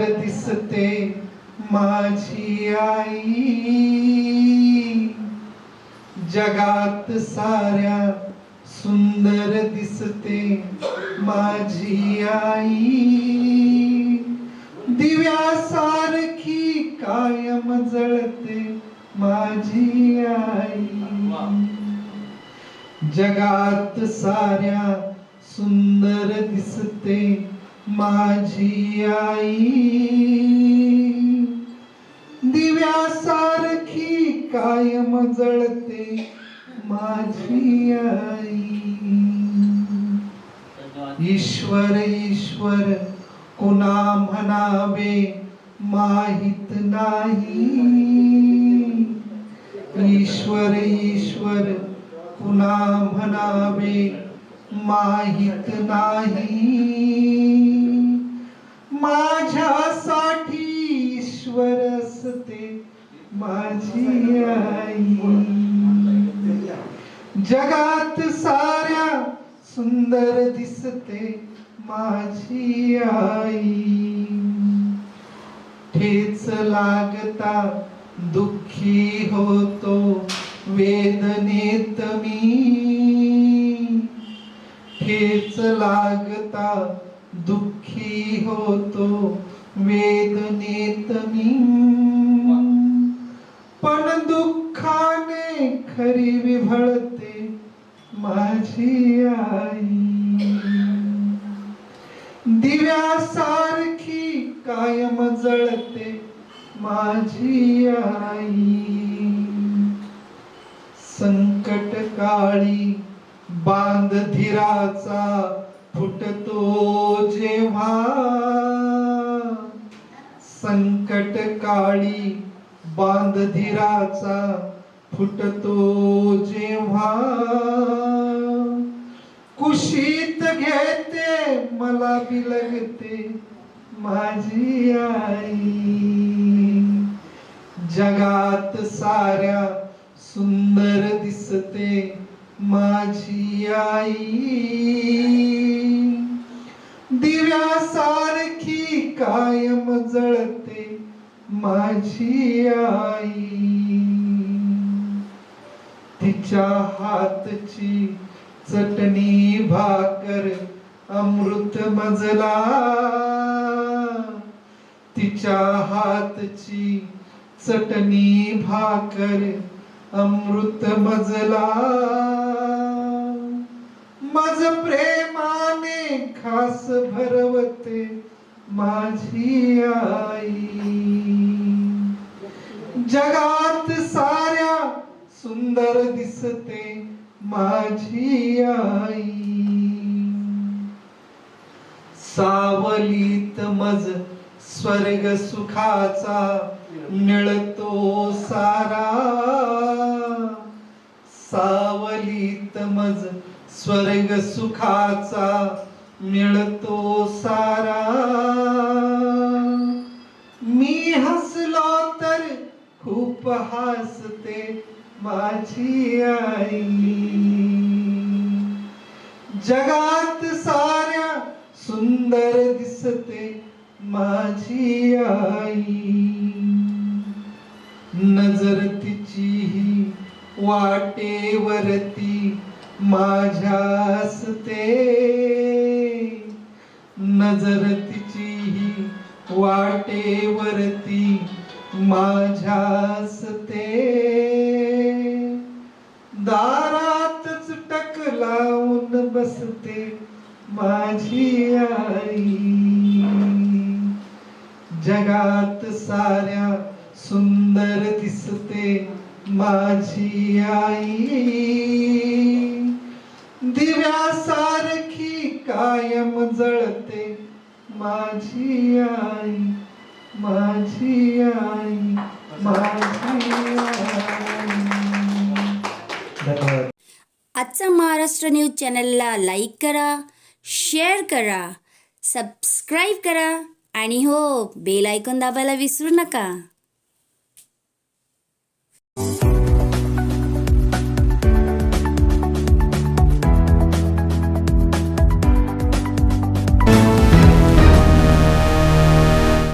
सुंदर दिसते माझी आई. जगात साऱ्या सुंदर दिसते माझी आई. दिव्यासारखी कायम जळते माझी आई. जगात साऱ्या सुंदर दिसते माझी आई. दिव्यासारखी कायम जळते माझी आई. ईश्वर ईश्वर कुणा म्हणावे माहीत नाही. ईश्वर ईश्वर कुणा म्हणावे माहीत नाही. माझ्यासाठी ईश्वर असते माझी आई. जगात साऱ्या सुंदर दिसते माझी आई. ठेच लागता दुःखी होतो वेदनेत मी. ठेच लागता दुःखी होतो वेदनेत मी. पण दुःखाने खरी विभळते माझी आई. दिव्यासारखी कायम जळते माझी आई. संकट काळी बांध धीराचा फुटतो जेव्हा संकट काळी बांधधीराचा फुटतो जेव्हा कुशीत घेते मला बिलगते माझी आई. जगात साऱ्या सुंदर दिसते माझी आई. दिव्यासारखी कायम जळते माझी आई. तिच्या हातची चटणी भाकर अमृत मजला. तिच्या हातची चटणी भाकर अमृत मजला. मज प्रेमाने खास भरवते माझी आई. जगात साऱ्या सुंदर दिसते माझी आई. सावलीत मज स्वर्ग सुखाचा मिळतो सारा. सावलीत मज स्वर्ग सुखाचा मिळतो सारा. मी हसलो तर खूप हसते माझी आई. जगात साऱ्या सुंदर दिसते माझी आई. नजर तिची वाटेवरती माझ्यास ते नजर तिची वाटेवरती माझ्यास ते दारातच टक लावून बसते माझी आई. जगात साऱ्या सुंदर दिसते माझी आई. दिव्यासारखी कायम जळते. माझी आई माझी आई माझी आई. आजचा महाराष्ट्र न्यूज चॅनलला लाईक करा शेअर करा सबस्क्राईब करा आणि हो बेल ऐकून दाबायला विसरू नका.